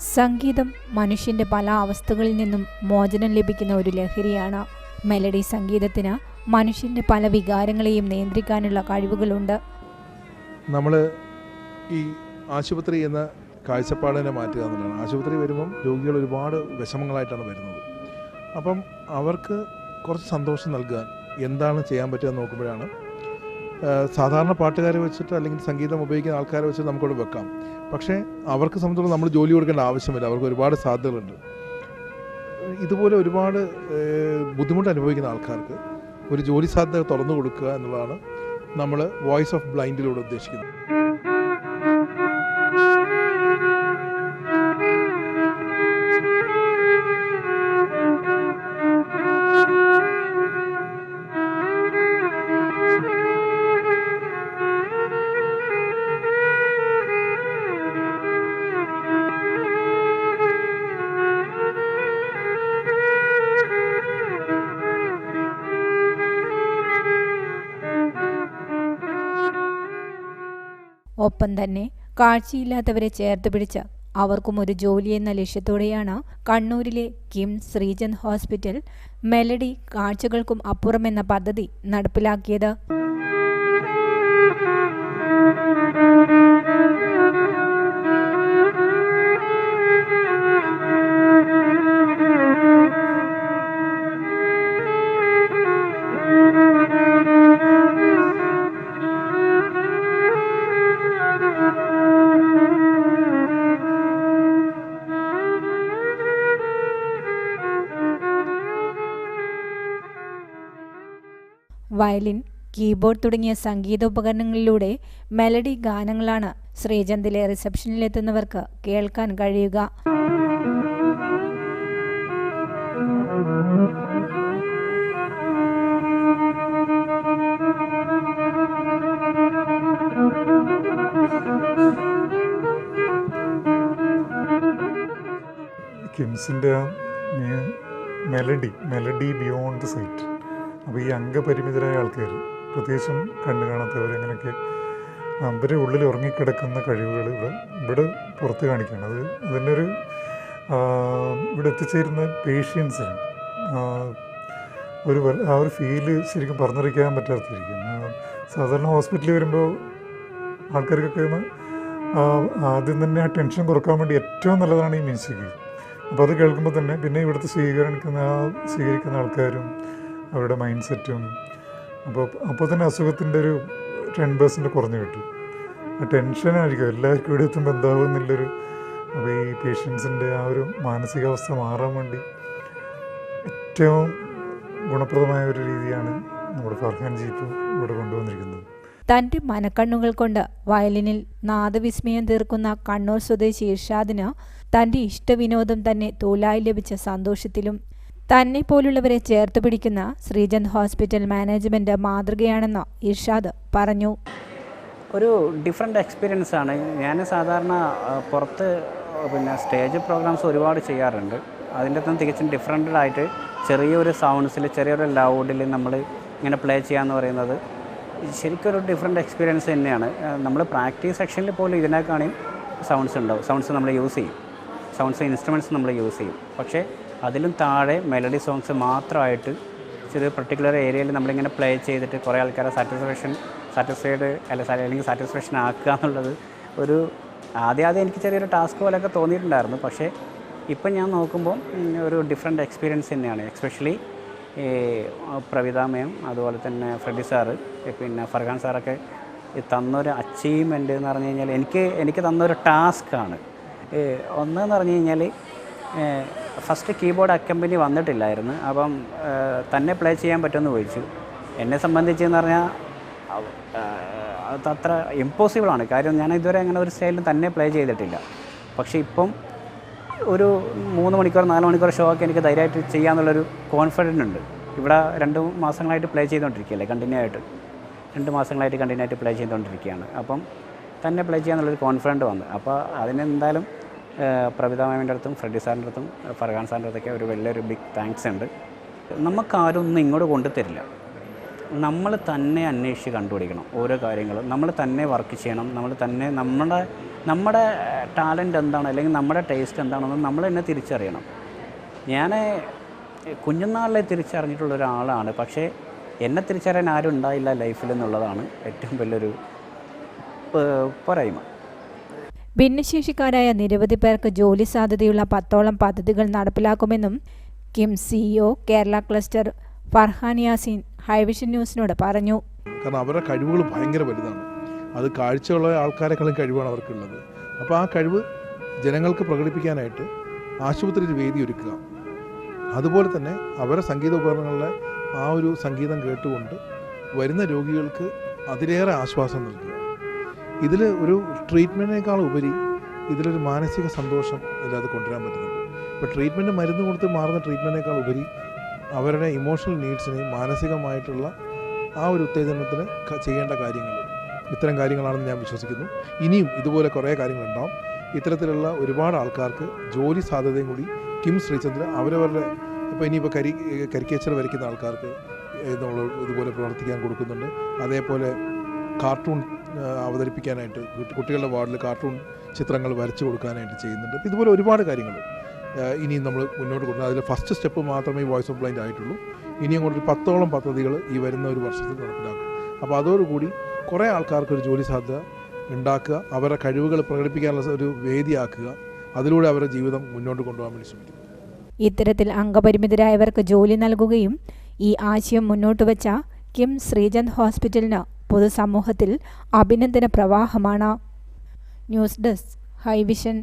സംഗീതം മനുഷ്യന്റെ പല അവസ്ഥകളിൽ നിന്നും മോചനം ലഭിക്കുന്ന ഒരു ലഹരിയാണ്. മെലഡി സംഗീതത്തിന് മനുഷ്യന്റെ പല വികാരങ്ങളെയും നിയന്ത്രിക്കാനുള്ള കഴിവുകളുണ്ട്. നമ്മൾ ഈ ആശുപത്രി എന്ന കാഴ്ചപ്പാടിനെ മാറ്റുക എന്നുള്ളതാണ്. ആശുപത്രി വരുമ്പം രോഗികൾ ഒരുപാട് വിഷമങ്ങളായിട്ടാണ് വരുന്നത്. അപ്പം അവർക്ക് കുറച്ച് സന്തോഷം നൽകാൻ എന്താണ് ചെയ്യാൻ പറ്റുക നോക്കുമ്പോഴാണ് സാധാരണ പാട്ടുകാരെ വെച്ചിട്ട് അല്ലെങ്കിൽ സംഗീതം ഉപയോഗിക്കുന്ന ആൾക്കാരെ വെച്ചിട്ട് നമുക്കവിടെ വെക്കാം. പക്ഷേ അവർക്ക് സംബന്ധിച്ചിടത്തോളം നമ്മൾ ജോലി കൊടുക്കേണ്ട ആവശ്യമില്ല. അവർക്ക് ഒരുപാട് സാധ്യതകളുണ്ട്. ഇതുപോലെ ഒരുപാട് ബുദ്ധിമുട്ട് അനുഭവിക്കുന്ന ആൾക്കാർക്ക് ഒരു ജോലി സാധ്യത തുറന്നു കൊടുക്കുക എന്നുള്ളതാണ് നമ്മൾ വോയിസ് ഓഫ് ബ്ലൈൻഡിലൂടെ ഉദ്ദേശിക്കുന്നത്. ഒപ്പം തന്നെ കാഴ്ചയില്ലാത്തവരെ ചേർത്ത് പിടിച്ച് അവർക്കും ഒരു ജോലി എന്ന ലക്ഷ്യത്തോടെയാണ് കണ്ണൂരിലെ കിം ശ്രീചന്ദ് ഹോസ്പിറ്റൽ മെലഡി കാഴ്ചകൾക്കും അപ്പുറമെന്ന പദ്ധതി നടപ്പിലാക്കിയത്. വയലിൻ കീബോർഡ് തുടങ്ങിയ സംഗീതോപകരണങ്ങളിലൂടെ മെലഡി ഗാനങ്ങളാണ് ശ്രീചന്ദിലെ റിസപ്ഷനിലെത്തുന്നവർക്ക് കേൾക്കാൻ കഴിയുക. കിംസിന്റെ മെലഡി മെലഡി ബിയോണ്ട് സൈറ്റ്. അപ്പോൾ ഈ അംഗപരിമിതരായ ആൾക്കാർ പ്രത്യേകിച്ചും കണ്ണു കാണാത്തവർ അങ്ങനെയൊക്കെ അവരെ ഉള്ളിൽ ഉറങ്ങിക്കിടക്കുന്ന കഴിവുകൾ ഇവിടെ ഇവിടെ പുറത്ത് കാണിക്കുകയാണ്. അത് അതിന്റെ ഒരു ഇവിടെ എത്തിച്ചേരുന്ന പേഷ്യൻസിന് ഒരു ആ ഒരു ഫീൽ ശരിക്കും പറഞ്ഞറിയിക്കാൻ പറ്റാത്തിരിക്കും സാധാരണ ഹോസ്പിറ്റലിൽ വരുമ്പോൾ ആൾക്കാർക്കൊക്കെ ഒന്ന് ആദ്യം തന്നെ ആ ടെൻഷൻ കുറയ്ക്കാൻ വേണ്ടി ഏറ്റവും നല്ലതാണ് ഈ മ്യൂസിക് അപ്പോൾ അത് കേൾക്കുമ്പോൾ തന്നെ പിന്നെ ഇവിടുത്തെ സ്വീകരിക്കുന്ന ആ സ്വീകരിക്കുന്ന ആൾക്കാരും അവരുടെ മൈൻഡ് സെറ്റും അപ്പോൾ അപ്പോൾ തന്നെ അസുഖത്തിന്റെ ഒരു ടെൻ പെർസെന്റ് കുറഞ്ഞു കിട്ടും. ആ ടെൻഷനായിരിക്കും എല്ലാവർക്കും ഇവിടെ എത്തുമ്പോൾ എന്താകും എന്നുള്ളൊരു അപ്പോൾ ഈ പേഷ്യൻസിന്റെ ആ ഒരു മാനസികാവസ്ഥ മാറാൻ വേണ്ടി ഏറ്റവും ഗുണപ്രദമായ ഒരു രീതിയാണ് നമ്മുടെ ഫർഹാൻ ജീപ്പ് ഇവിടെ കൊണ്ടുവന്നിരിക്കുന്നത്. തന്റെ മനക്കണ്ണുകൾ കൊണ്ട് വയലിനിൽ നാദവിസ്മയം തീർക്കുന്ന കണ്ണൂർ സ്വദേശി ഇർഷാദിന് തന്റെ ഇഷ്ടവിനോദം തന്നെ തൊഴിലായി ലഭിച്ച സന്തോഷത്തിലും തന്നെ പോലുള്ളവരെ ചേർത്ത് പിടിക്കുന്ന ശ്രീചന്ദ് ഹോസ്പിറ്റൽ മാനേജ്മെന്റ് മാതൃകയാണെന്ന് ഇർഷാദ് പറഞ്ഞു. ഒരു ഡിഫറെന്റ് എക്സ്പീരിയൻസ് ആണ്. ഞാൻ സാധാരണ പുറത്ത് പിന്നെ സ്റ്റേജ് പ്രോഗ്രാംസ് ഒരുപാട് ചെയ്യാറുണ്ട്. അതിന്റെ അകത്തും തികച്ചും ഡിഫറെന്റ് ചെറിയൊരു സൗണ്ട്സിൽ ചെറിയൊരു ലൗഡിൽ നമ്മൾ ഇങ്ങനെ പ്ലേ ചെയ്യാന്ന് പറയുന്നത് ശരിക്കും ഒരു ഡിഫറെന്റ് എക്സ്പീരിയൻസ് തന്നെയാണ്. നമ്മൾ പ്രാക്ടീസ് സെക്ഷനിൽ പോലും ഇതിനേക്കാണെങ്കിൽ സൗണ്ട്സ് ഉണ്ടാവും. സൗണ്ട്സ് നമ്മൾ യൂസ് ചെയ്യും. സൗണ്ട്സ് ഇൻസ്ട്രുമെന്റ്സ് നമ്മൾ യൂസ് ചെയ്യും. പക്ഷേ അതിലും താഴെ മെലഡി സോങ്സ് മാത്രമായിട്ട് ചെറിയ പെർട്ടിക്കുലർ ഏരിയയിൽ നമ്മളിങ്ങനെ പ്ലേ ചെയ്തിട്ട് കുറേ ആൾക്കാരെ സാറ്റിസ്ഫാക്ഷൻ സാറ്റിസ്ഫൈഡ് അല്ല അല്ലെങ്കിൽ സാറ്റിസ്ഫാക്ഷൻ ആക്കുക എന്നുള്ളത് ഒരു ആദ്യം ആദ്യം എനിക്ക് ചെറിയൊരു ടാസ്ക് പോലെയൊക്കെ തോന്നിയിട്ടുണ്ടായിരുന്നു. പക്ഷേ ഇപ്പം ഞാൻ നോക്കുമ്പോൾ ഒരു ഡിഫറെന്റ് എക്സ്പീരിയൻസ് തന്നെയാണ്. എക്സ്പെഷ്യലി പ്രവിത മേം അതുപോലെ തന്നെ ഫ്രെഡി സാറ് പിന്നെ ഫർഹാൻ സാറൊക്കെ തന്നൊരു അച്ചീവ്മെന്റ് എന്ന് പറഞ്ഞു കഴിഞ്ഞാൽ എനിക്ക് എനിക്ക് തന്നൊരു ടാസ്ക്കാണ് ഒന്നെന്ന് പറഞ്ഞു കഴിഞ്ഞാൽ ഫസ്റ്റ് കീബോർഡ് അക്കമ്പനി വന്നിട്ടില്ലായിരുന്നു. അപ്പം തന്നെ പ്ലേ ചെയ്യാൻ പറ്റുമെന്ന് ചോദിച്ചു എന്നെ സംബന്ധിച്ച് എന്ന് പറഞ്ഞാൽ അത് അത്ര ഇമ്പോസിബിളാണ് കാര്യം ഞാൻ ഇതുവരെ അങ്ങനെ ഒരു സ്റ്റൈലിൽ തന്നെ പ്ലേ ചെയ്തിട്ടില്ല. പക്ഷേ ഇപ്പം ഒരു മൂന്ന് മണിക്കൂർ നാല് മണിക്കൂർ ഷോ ഒക്കെ എനിക്ക് ധൈര്യമായിട്ട് ചെയ്യാമെന്നുള്ളൊരു കോൺഫിഡന്റ് ഉണ്ട്. ഇവിടെ രണ്ട് മാസങ്ങളായിട്ട് പ്ലേ ചെയ്തുകൊണ്ടിരിക്കുകയല്ലേ കണ്ടിന്യൂ ആയിട്ട്. രണ്ട് മാസങ്ങളായിട്ട് കണ്ടിന്യൂ ആയിട്ട് പ്ലേ ചെയ്തുകൊണ്ടിരിക്കുകയാണ് അപ്പം തന്നെ പ്ലേ ചെയ്യാന്നുള്ളൊരു കോൺഫിഡന്റ് വന്നു. അപ്പോൾ അതിന് എന്തായാലും പ്രവിത മാമിന്റെ അടുത്തും ഫ്രെഡി സാറിന്റെ അടുത്തും ഫർഹാൻ സാറിന്റെ അടുത്തൊക്കെ ഒരു വലിയൊരു ബിഗ് താങ്ക്സ് ഉണ്ട്. നമുക്കാരും ഒന്നും ഇങ്ങോട്ട് കൊണ്ടുതരില്ല. നമ്മൾ തന്നെ അന്വേഷിച്ച് കണ്ടുപിടിക്കണം ഓരോ കാര്യങ്ങളും. നമ്മൾ തന്നെ വർക്ക് ചെയ്യണം. നമ്മൾ തന്നെ നമ്മുടെ നമ്മുടെ ടാലന്റ് എന്താണ് അല്ലെങ്കിൽ നമ്മുടെ ടേസ്റ്റ് എന്താണെന്ന് നമ്മൾ തന്നെ തിരിച്ചറിയണം. ഞാൻ കുഞ്ഞുനാളിലെ തിരിച്ചറിഞ്ഞിട്ടുള്ള ഒരാളാണ്. പക്ഷേ എന്നെ തിരിച്ചറിയാൻ ആരും ഉണ്ടായില്ല ലൈഫിൽ എന്നുള്ളതാണ് ഏറ്റവും വലിയൊരു പോരായ്മ. ഭിന്നശേഷിക്കാരായ നിരവധി പേർക്ക് ജോലി സാധ്യതയുള്ള പത്തോളം പദ്ധതികൾ നടപ്പിലാക്കുമെന്നും KIMS CEO Kerala cluster Farhan Yaseen Hivision ന്യൂസിനോട് പറഞ്ഞു. കാരണം അവരുടെ കഴിവുകൾ ഭയങ്കര വലുതാണ്. അത് കാഴ്ചയുള്ള ആൾക്കാരെക്കാളും കഴിവാണ് അവർക്കുള്ളത്. അപ്പോൾ ആ കഴിവ് ജനങ്ങൾക്ക് പ്രകടിപ്പിക്കാനായിട്ട് ആശുപത്രിയിൽ വേദി ഒരുക്കുക. അതുപോലെ തന്നെ അവരുടെ സംഗീത ഉപകരണങ്ങളിലെ ആ ഒരു സംഗീതം കേട്ടുകൊണ്ട് വരുന്ന രോഗികൾക്ക് അതിലേറെ ആശ്വാസം നൽകുക. ഇതിൽ ഒരു ട്രീറ്റ്മെന്റിനേക്കാൾ ഉപരി ഇതിലൊരു മാനസിക സന്തോഷം ഇതിനകത്ത് കൊണ്ടുവരാൻ പറ്റുന്നുണ്ട്. ഇപ്പോൾ ട്രീറ്റ്മെന്റ് മരുന്ന് കൊടുത്ത് മാറുന്ന ട്രീറ്റ്മെന്റിനേക്കാൾ ഉപരി അവരുടെ ഇമോഷണൽ നീഡ്സിനെയും മാനസികമായിട്ടുള്ള ആ ഒരു ഉത്തേജനത്തിന് ചെയ്യേണ്ട കാര്യങ്ങൾ ഇത്തരം കാര്യങ്ങളാണെന്ന് ഞാൻ വിശ്വസിക്കുന്നു. ഇനിയും ഇതുപോലെ കുറേ കാര്യങ്ങളുണ്ടാവും. ഇത്തരത്തിലുള്ള ഒരുപാട് ആൾക്കാർക്ക് ജോലി സാധ്യതയും കൂടി കിം ശ്രീചന്ദ്ര അവരവരുടെ ഇപ്പോൾ ഇനിയിപ്പോൾ കരി കരിക്കേച്ചർ വരയ്ക്കുന്ന ആൾക്കാർക്ക് നമ്മൾ ഇതുപോലെ പ്രവർത്തിക്കാൻ കൊടുക്കുന്നുണ്ട്. അതേപോലെ കാർട്ടൂൺ അവതരിപ്പിക്കാനായിട്ട് കുട്ടികളുടെ വാർഡിൽ കാർട്ടൂൺ ചിത്രങ്ങൾ വരച്ചു കൊടുക്കാനായിട്ട് ചെയ്യുന്നുണ്ട്. ഇതുപോലെ ഒരുപാട് കാര്യങ്ങൾ ഇനിയും നമ്മൾ മുന്നോട്ട് കൊണ്ടുവരും. അതിൽ ഫസ്റ്റ് സ്റ്റെപ്പ് മാത്രമേ വോയിസ് ഓഫ് ബ്ലൈൻഡ് ആയിട്ടുള്ളൂ. ഇനിയും കൊണ്ട് പത്തോളം പദ്ധതികൾ ഈ വരുന്ന ഒരു വർഷത്തിൽ നടപ്പിലാക്കും. അപ്പോൾ അതോടുകൂടി കുറേ ആൾക്കാർക്ക് ഒരു ജോലി സാധ്യത ഉണ്ടാക്കുക അവരുടെ കഴിവുകൾ പ്രകടിപ്പിക്കാനുള്ള ഒരു വേദിയാക്കുക അതിലൂടെ അവരുടെ ജീവിതം മുന്നോട്ട് കൊണ്ടുപോകാൻ വേണ്ടി ശ്രമിക്കും ഇത്തരത്തിൽ അംഗപരിമിതരായവർക്ക് ജോലി നൽകുകയും ഈ ആശയം മുന്നോട്ട് വെച്ച കിം ശ്രീചന്ദ് ഹോസ്പിറ്റലിന് പൊതുസമൂഹത്തിൽ അഭിനന്ദന പ്രവാഹമാണ് ന്യൂസ് ഡെസ്ക് ഹൈവിഷൻ